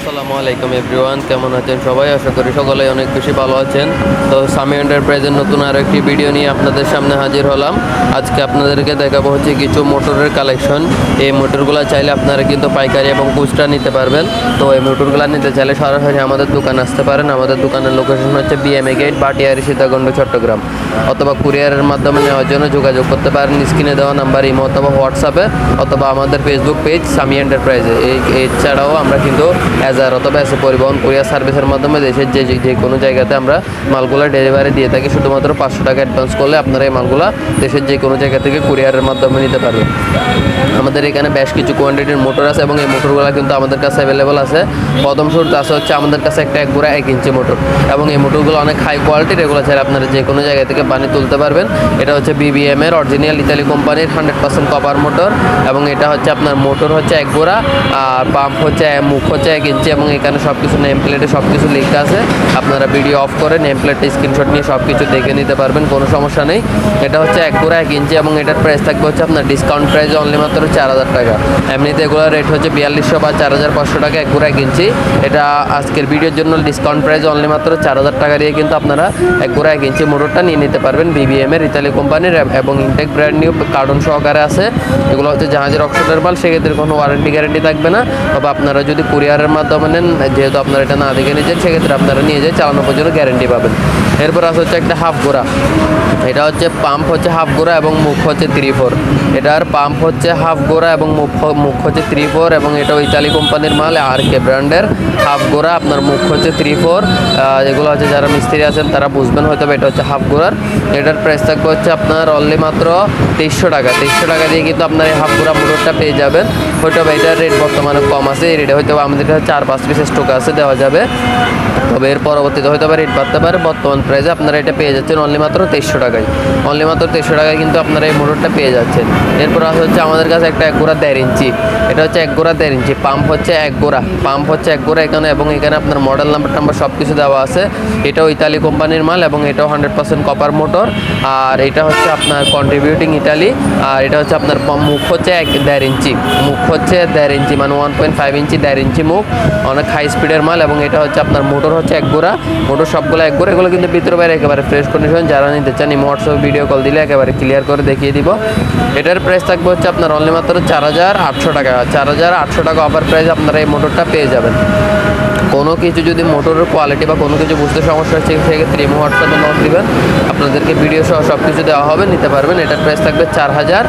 আসসালামু আলাইকুম এভরিওয়ান, কেমন আছেন সবাই? আশা করি সকলে অনেক বেশি ভালো আছেন। তো সামি এন্টারপ্রাইজের নতুন আরও একটি ভিডিও নিয়ে আপনাদের সামনে হাজির হলাম। আজকে আপনাদেরকে দেখাবো হচ্ছে কিছু মোটরের কালেকশন এই মোটরগুলো চাইলে আপনারা কিন্তু পাইকারি এবং খুচরা নিতে পারবেন। তো এই মোটরগুলো নিতে চাইলে সরাসরি আমাদের দোকানে আসতে পারেন। আমাদের দোকানের লোকেশন হচ্ছে বিএমএ গেট বাটিয়ারি সীতাকুণ্ড, চট্টগ্রাম। অথবা কুরিয়ারের মাধ্যমে নেওয়ার জন্য যোগাযোগ করতে পারেন। স্ক্রিনে দেওয়া নাম্বার ইমো অথবা হোয়াটসঅ্যাপে অথবা আমাদের ফেসবুক পেজ সামি এন্টারপ্রাইজে এই এছাড়াও আমরা কিন্তু অ্যাজার অথবা এসে পরিবহন কুরিয়ার সার্ভিসের মাধ্যমে দেশের যে, যে- কোনো জায়গাতে আমরা মালগুলো ডেলিভারি দিয়ে থাকি, শুধুমাত্র পাঁচশো টাকা অ্যাডভান্স করলে আপনারা এই মালগুলো দেশের যে কোনো জায়গা থেকে কুরিয়ারের মাধ্যমে নিতে পারবেন। আমাদের এখানে বেশ কিছু কোয়ান্টিটির মোটর আছে এবং এই মোটরগুলো কিন্তু আমাদের কাছে অ্যাভেলেবল আছে। প্রথম শুরুতে আছে হচ্ছে আমাদের কাছে একটা এক গুঁড়া এক ইঞ্চি মোটর এবং এই মোটরগুলো অনেক হাই কোয়ালিটির এগুলো চাইলে আপনারা যে কোনো জায়গা থেকে পানি তুলতে পারবেন। এটা হচ্ছে বিবিএম এর অরিজিনাল ইতালি কোম্পানির হান্ড্রেড পার্সেন্ট কপার মোটর এবং এটা হচ্ছে আপনার মোটর হচ্ছে এক গোড়া আর পাম্প হচ্ছে মুখ হচ্ছে এক ইঞ্চি এবং এখানে সব কিছু নেম প্লেটে সব কিছু লেখা আছে। আপনারা ভিডিও অফ করে নেম প্লেটে স্ক্রিনশট নিয়ে সব কিছু দেখে নিতে পারবেন, কোনো সমস্যা নেই। এটা হচ্ছে এক গোড়া এক ইঞ্চি এবং এটার প্রাইস থাকবে হচ্ছে আপনার ডিসকাউন্ট প্রাইস অনলি মাত্র চার হাজার টাকা। এমনিতে এগুলোর রেট হচ্ছে বিয়াল্লিশশো বা চার হাজার পাঁচশো টাকা এক গোড়া এক ইঞ্চি এটা আজকের ভিডিওর জন্য ডিসকাউন্ট প্রাইস অনলি মাত্র চার হাজার টাকা দিয়ে কিন্তু আপনারা এক গোড়া এক ইঞ্চি মোটরটা নিয়ে নিতে পারবেন বিবিএম এর ইতালি কোম্পানির এবং ইনটেক ব্র্যান্ড নিউ কার্টন সহকারে আছে। এগুলো হচ্ছে জাহাজের অক্সিডের মাল, সেক্ষেত্রে কোনো ওয়ারেন্টি গ্যারেন্টি থাকবে না। তবে আপনারা যদি কুরিয়ারের মাধ্যমে নেন যেহেতু আপনারা এটা না দেখে নিয়েছেন সেক্ষেত্রে আপনারা নিয়ে যেয়ে চালানো পর্যন্ত গ্যারেন্টি পাবেন। এরপর আছে হচ্ছে একটা হাফ গোড়া এটা হচ্ছে পাম্প হচ্ছে হাফ গোড়া এবং মুখ হচ্ছে থ্রি ফোর এটার পাম্প হচ্ছে হাফ গোড়া এবং মুখ মুখ হচ্ছে থ্রি ফোর এবং এটাও ইতালি কোম্পানির মাল আর কে ব্র্যান্ডের হাফ গোড়া আপনার মুখ হচ্ছে থ্রি ফোর যেগুলো হচ্ছে যারা মিস্ত্রি আছেন, তারা বুঝবেন হয়তো এটা হচ্ছে হাফ গোড়ার এটার প্রাইস থাকবে হচ্ছে আপনার অনলি মাত্র তেইশশো টাকা। তেইশশো টাকা দিয়ে কিন্তু আপনার এই হাফ গোড়া মোটরটা পেয়ে যাবেন। হয়তো এটার রেট বর্তমানে কম আছে। এই রেটে হয়তো আমাদের কাছে চার পাঁচ পিসের স্টক আছে, দেওয়া যাবে। তবে এর পরবর্তীতে হয়তো বা রেট বাড়তে পারে। বর্তমান প্রাইসে আপনারা এটা পেয়ে যাচ্ছেন অনলি মাত্র তেইশশো টাকায়। অনলি মাত্র তেইশশো টাকায় কিন্তু আপনারা এই মোটরটা পেয়ে যাচ্ছেন। এরপর আছে হচ্ছে আমাদের কাছে একটা এক গোড়া দেড় ইঞ্চি। এটা হচ্ছে এক গোড়া দেড় ইঞ্চি। পাম্প হচ্ছে এক গোড়া। পাম্প হচ্ছে এক গোড়া এখানে এবং এখানে আপনার মডেল নাম্বার টাম্বার সব কিছু দেওয়া আছে। এটাও ইতালি কোম্পানির মাল এবং এটাও হান্ড্রেড পার্সেন্ট কপার মোটর আর এটা হচ্ছে আপনার কন্ট্রিবিউটিং ইটালি আর এটা হচ্ছে আপনার মুখ হচ্ছে এক দেড় ইঞ্চি। মুখ হচ্ছে দেড় ইঞ্চি মানে ওয়ান পয়েন্ট ফাইভ ইঞ্চি দেড় ইঞ্চি মুখ। অনেক হাই স্পিডের মাল এবং এটা হচ্ছে আপনার মোটর হচ্ছে এক গোড়া। মোটর সবগুলো এক গোড়া, এগুলো কিন্তু ভিতরে বাইরে একেবারে ফ্রেশ কন্ডিশন যারা নিতে চান এই হোয়াটসঅ্যাপ ভিডিও কল দিলে একেবারে ক্লিয়ার করে দেখিয়ে দিব। এটার প্রাইস থাকবে হচ্ছে আপনার অনলি মাত্র চার হাজার আটশো টাকা। চার হাজার আটশো টাকা অফার প্রাইস আপনারা এই মোটরটা পেয়ে যাবেন। কোনো কিছু যদি মোটরের কোয়ালিটি বা কোনো কিছু বুঝতে সমস্যা হচ্ছে, সেক্ষেত্রে ইমো হোয়াটসঅ্যাপে নোট দিবেন। আপনাদেরকে ভিডিও সহ সব কিছু দেওয়া হবে, নিতে পারবেন। এটার প্রাইস থাকবে চার হাজার,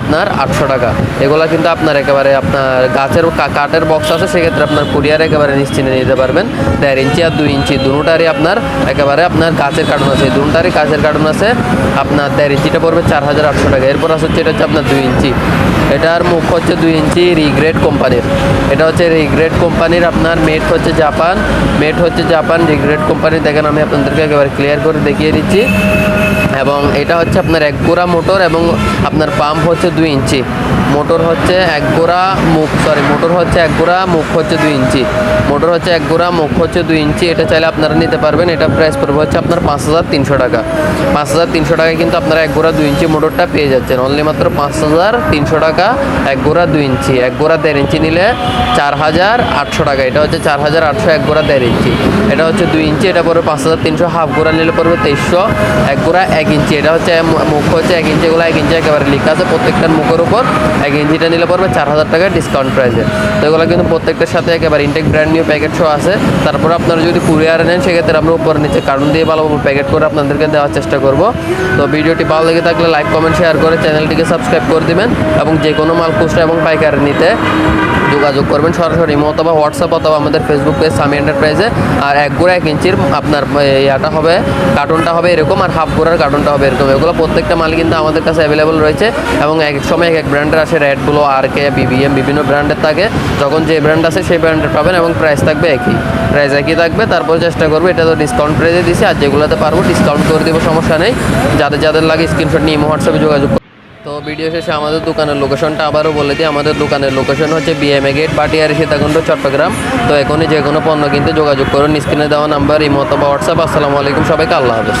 আপনার আটশো টাকা। এগুলো কিন্তু আপনার একেবারে আপনার গাছের কাঠের বক্স আছে, সেক্ষেত্রে আপনার কুরিয়ার একেবারে নিশ্চিন্তে নিতে পারবেন। দেড় ইঞ্চি আর দুই ইঞ্চি, দুটারই আপনার একেবারে আপনার গাছের কার্টুন আছে। দুটারই গাছের কার্টুন আছে, আপনার দেড় ইঞ্চিটা পড়বে চার হাজার আটশো টাকা। এরপর আছে হচ্ছে, এটা হচ্ছে আপনার দুই ইঞ্চি। এটার মুখ হচ্ছে দুই ইঞ্চি রিগ্রেড কোম্পানির। এটা হচ্ছে রিগ্রেড কোম্পানির আপনার মেট হচ্ছে জাপান। মেট হচ্ছে জাপান রিগ্রেড কোম্পানি দেখেন আমি আপনাদেরকে একেবারে ক্লিয়ার করে দেখিয়ে দিচ্ছি। এবং এটা হচ্ছে আপনার এক গোড়া মোটর এবং আপনার পাম্প হচ্ছে দুই ইঞ্চি। মোটর হচ্ছে এক গোড়া মুখ সরি মোটর হচ্ছে এক গোড়া মুখ হচ্ছে দুই ইঞ্চি। মোটর হচ্ছে এক গোড়া মুখ হচ্ছে দুই ইঞ্চি, এটা চাইলে আপনারা নিতে পারবেন। এটা প্রাইস পড়বে হচ্ছে আপনার পাঁচ হাজার তিনশো টাকা। পাঁচ হাজার তিনশো টাকায় কিন্তু আপনারা এক গোড়া দুই ইঞ্চি মোটরটা পেয়ে যাচ্ছেন। অনলি মাত্র পাঁচ হাজার তিনশো টাকা এক গোড়া দুই ইঞ্চি। এক গোড়া দেড় ইঞ্চি নিলে চার হাজার আটশো টাকা। এটা হচ্ছে চার হাজার আটশো এক গোড়া দেড় ইঞ্চি। এটা হচ্ছে দুই ইঞ্চি, এটা পড়বে পাঁচ হাজার তিনশো। হাফ গোড়া নিলে পড়বে তেইশশো। এক গোড়া এক ইঞ্চি, এটা হচ্ছে মুখ হচ্ছে এক ইঞ্চি এক ইঞ্চি একেবারে লেখা আছে। প্রত্যেকটার মুখের উপর এক ইঞ্চিটা নিলে পড়বে চার হাজার টাকা ডিসকাউন্ট প্রাইসে তো এগুলো কিন্তু প্রত্যেকটার সাথে একেবারে intact brand new packet show আছে। তারপর আপনারা যদি কুরিয়ারে নেন, সেক্ষেত্রে আমরা উপর নিচে কার্টুন দিয়ে ভালোভাবে প্যাকেট করে আপনাদেরকে দেওয়ার চেষ্টা করব। তো ভিডিওটি ভালো লেগে থাকলে লাইক কমেন্ট শেয়ার করে চ্যানেলটিকে সাবস্ক্রাইব করে দিবেন এবং যে কোনো মাল খুচরা এবং পাইকারি নিতে যোগাযোগ করবেন সরাসরি অথবা হোয়াটসঅ্যাপ অথবা আমাদের ফেসবুক পেজ সামি এন্টারপ্রাইজে আর এক গোড়া এক ইঞ্চির আপনার ইয়াটা হবে কার্টুনটা হবে এরকম আর হাফ গোড়ার কার্টুনটা হবে এরকম। এগুলো প্রত্যেকটা মাল কিন্তু আমাদের কাছে অ্যাভেলেবল রয়েছে এবং এক সময় এক এক ব্র্যান্ডের আসে রেডগুলো আর কে বিবিএম বিভিন্ন ব্র্যান্ডের থাকে। যখন যে ব্র্যান্ড আছে সেই ব্র্যান্ডের পাবেন এবং প্রাইস থাকবে একই। প্রাইস একই থাকবে, তারপর চেষ্টা করব, এটা তো ডিসকাউন্ট প্রাইসে দিছি, আর যেগুলোতে পারব ডিসকাউন্ট করে দেবো, সমস্যা নেই। যাদের যাদের লাগে স্ক্রিনশট নিয়ে হোয়াটসঅ্যাপে যোগাযোগ। তো ভিডিও শেষে আমাদের দোকানের লোকেশনটা আবারও বলে দিই। আমাদের দোকানের লোকেশন হচ্ছে বিএমএ গেট পাটিয়ারি সীতাকুণ্ড, চট্টগ্রাম। তো এখনই যে কোনো পণ্য কিনতে যোগাযোগ করুন। স্ক্রিনে দেওয়া নাম্বার ইমো অথবা হোয়াটসঅ্যাপ আসসালামু আলাইকুম, সবাইকে আল্লাহ হাফেজ।